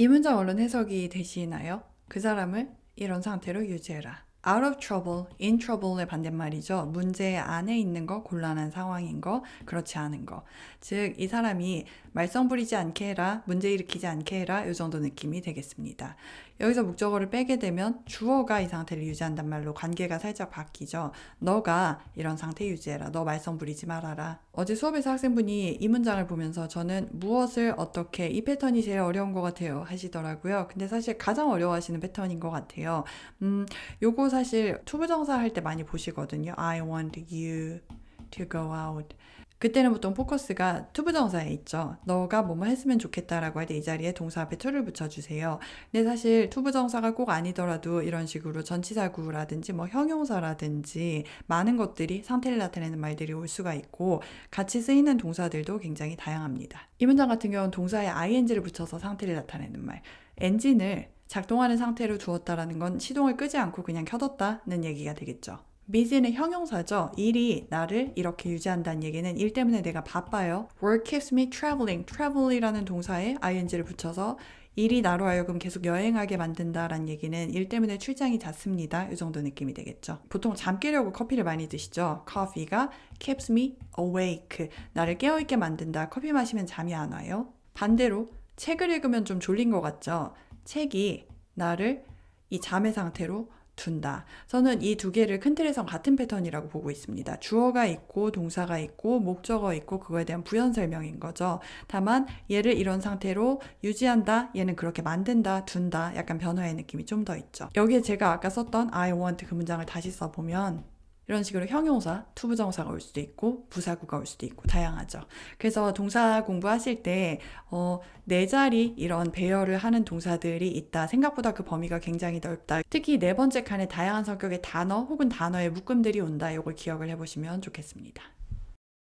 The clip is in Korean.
이 문장 얼른 해석이 되시나요? 그 사람을 이런 상태로 유지해라. Out of trouble, in trouble의 반대말이죠. 문제 안에 있는 거, 곤란한 상황인 거, 그렇지 않은 거. 즉, 이 사람이 말썽 부리지 않게 해라, 문제 일으키지 않게 해라, 이 정도 느낌이 되겠습니다. 여기서 목적어를 빼게 되면 주어가 이 상태를 유지한단 말로 관계가 살짝 바뀌죠. 너가 이런 상태 유지해라. 너 말썽 부리지 말아라. 어제 수업에서 학생분이 이 문장을 보면서 저는 무엇을 어떻게 이 패턴이 제일 어려운 것 같아요 하시더라고요. 근데 사실 가장 어려워하시는 패턴인 것 같아요. 음, 요거 사실 투부정사 할 때 많이 보시거든요. I want you to go out. 그때는 보통 포커스가 투부정사에 있죠. 너가 뭐뭐 했으면 좋겠다라고 할 때 이 자리에 동사 앞에 to를 붙여주세요. 근데 사실 투부정사가 꼭 아니더라도 이런 식으로 전치사구라든지 뭐 형용사라든지 많은 것들이 상태를 나타내는 말들이 올 수가 있고 같이 쓰이는 동사들도 굉장히 다양합니다. 이 문장 같은 경우는 동사에 ing를 붙여서 상태를 나타내는 말. 엔진을 작동하는 상태로 두었다라는 건 시동을 끄지 않고 그냥 켜뒀다는 얘기가 되겠죠. busy는 형용사죠. 일이 나를 이렇게 유지한다는 얘기는 일 때문에 내가 바빠요. work keeps me traveling. travel이라는 동사에 ing를 붙여서 일이 나로 하여금 계속 여행하게 만든다라는 얘기는 일 때문에 출장이 잦습니다. 이 정도 느낌이 되겠죠. 보통 잠 깨려고 커피를 많이 드시죠. 커피가 keeps me awake. 나를 깨어있게 만든다. 커피 마시면 잠이 안 와요. 반대로 책을 읽으면 좀 졸린 것 같죠. 책이 나를 이 잠의 상태로 둔다. 저는 이 두 개를 큰 틀에선 같은 패턴이라고 보고 있습니다. 주어가 있고 동사가 있고 목적어 있고 그거에 대한 부연 설명인 거죠. 다만 얘를 이런 상태로 유지한다. 얘는 그렇게 만든다, 둔다. 약간 변화의 느낌이 좀 더 있죠. 여기에 제가 아까 썼던 I want 그 문장을 다시 써보면 이런 식으로 형용사, 투부정사가 올 수도 있고 부사구가 올 수도 있고 다양하죠. 그래서 동사 공부하실 때 어, 네 자리 이런 배열을 하는 동사들이 있다. 생각보다 그 범위가 굉장히 넓다. 특히 네 번째 칸에 다양한 성격의 단어 혹은 단어의 묶음들이 온다. 이걸 기억을 해보시면 좋겠습니다.